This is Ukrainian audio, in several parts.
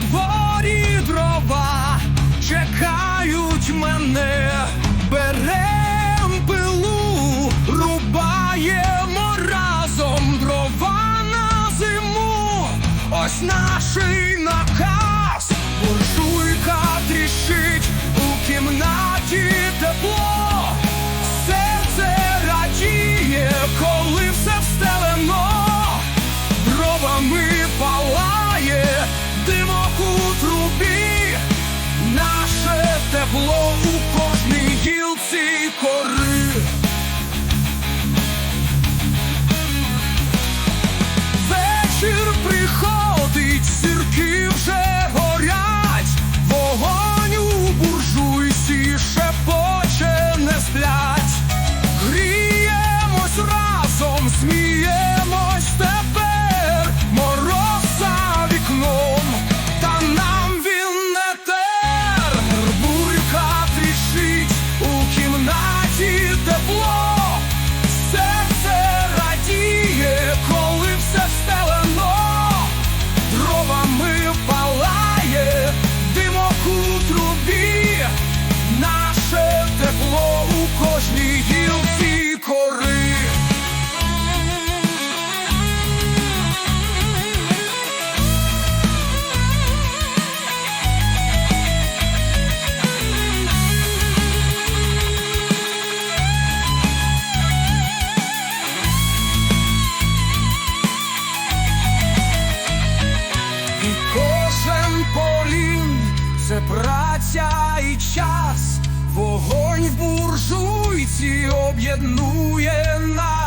дворі дрова чекають мене, берем пилу, рубаємо разом дрова на зиму, ось наші. Праця і час, вогонь в буржуйці об'єднує нас,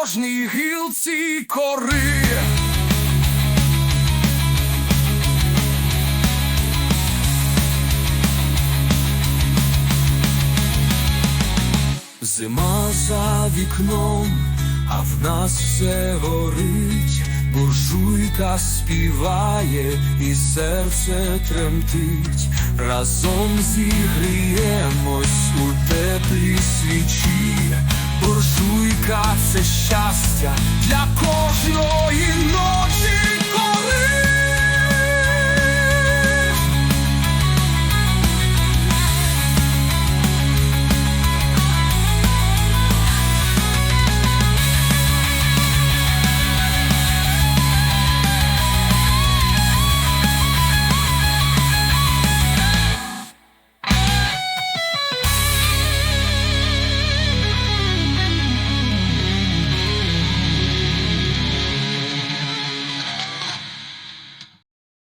кожній гілці кори. Зима за вікном, а в нас все горить, буржуйка співає, і серце тремтить, разом зігріємось у теплі свічі, буржуйка це щастя для кожного.